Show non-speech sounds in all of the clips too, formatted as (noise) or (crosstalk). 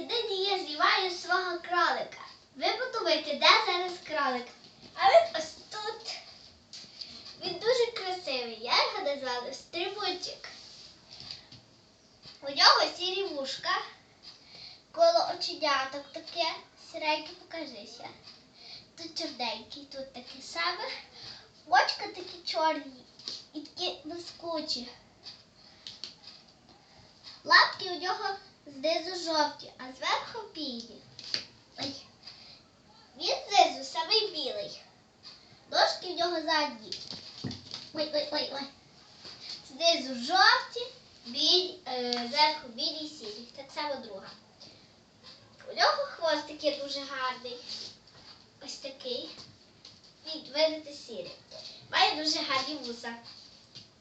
нині я знімаю свого кролика. Ви подумайте, де зараз кролик? А він ось тут. Він дуже красивий. Я його назвала Стрибунчик. У нього сірі вушка, коло оченяток таке. Сіреньке, покажися. Тут чорненький, тут таке саме. Очка такі чорні і такі блискучі. Лапки у нього знизу жовті, а зверху білі. Він знизу самий білий. Ножки в нього задні. Ой, ой, ой, ой. Знизу жовті, білі, е, зверху білі і сірі. Так само друга. У нього хвост такий дуже гарний. Ось такий. Він видите сірий. Має дуже гарні вуса.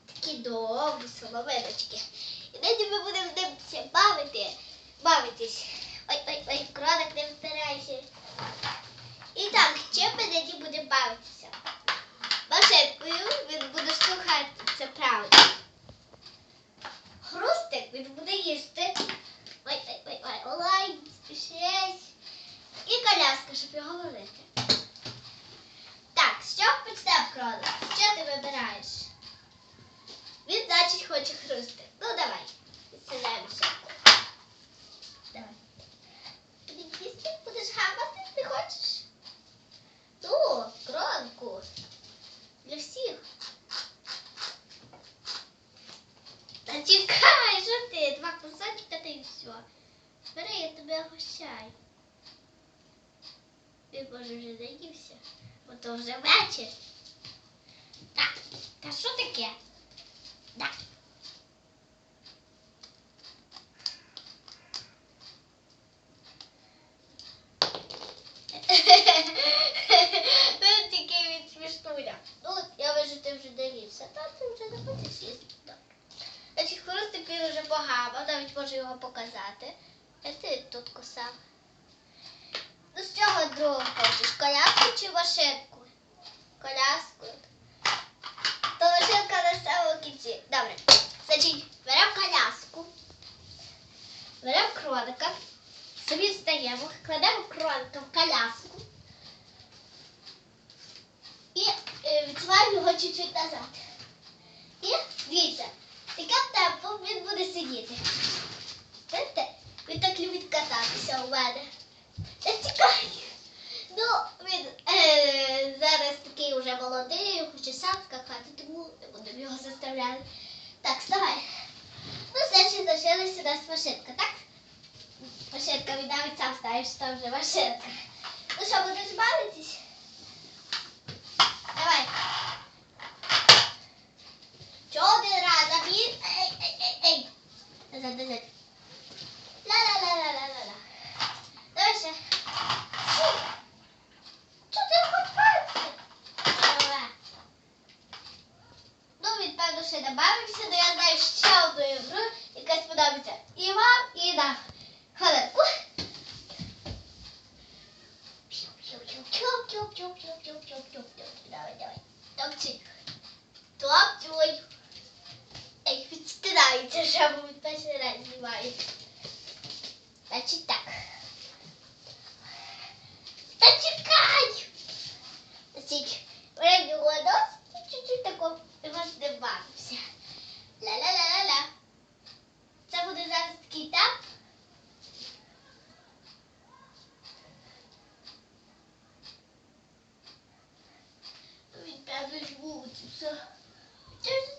Такі довгі соловиночки. І нині ми будемо з ним ще бавити. Бавитись. Ой, ой, ой, кролик не втирайся. І так, чим ми нині будемо бавитися? Машинкою він буде штовхати, це правда. Хрустик він буде їсти. Ой, ой, ой, ой, ой, спішись. І коляска, щоб його ловити. Так, з чого почнемо кролик? Що ти вибираєш? Він, значить, хоче хрусти. Ну, давай. Відсинаємося. Давай. Тобі їсти будеш гамати? Не хочеш? Ну, кролику. Для всіх. Та чекай, що ти? Два кусочка та й все. Бери, я тебе гощаю. Він може вже наївся, бо то вже вечір. Так, та що таке? Да. (laughs) Ну, тільки від смішнуля. Ну, я вижу, ти вже доївся, та ти вже не хочеш їсти. Погавав, навіть можу його показати. Ти тут кусав. Ну, з чого другого хочеш? Коляску чи машинку? Коляску. То машинка на самому кінці. Добре. Значить, беремо коляску, беремо кролика, собі встаємо, кладемо кролика в коляску і е, відсуваємо його чуть-чуть назад. І дивіться, таким темпом він буде сидіти. Знаєте, він так любить кататися у мене. Я тікаю. Ну, він е, зараз такий вже молодий, хоче сам скакати, тому не будемо його заставляти. Так, вставай. Ну, значить, залишилася у нас машинка, так? Машинка, він навіть сам знаєш, що там вже машинка. Ну що, будеш бавитись? La la la la la la la. There się. Co tylko palce? Dobra. No więc pewno się nabawił się, no ja daję ściał do jebru i gospodarzy i mam i dam. Cholera. Dawaj, dawaj. Topczyk. Topczyk. Що ми перший раз знімаємо. Значить так. Та чекай! Значить, беремо його нос і чуть-чуть тако його здивався. Ла-ла-ла-ла-ла. Це буде зараз такий тап. Він певно збудеться. Чи ж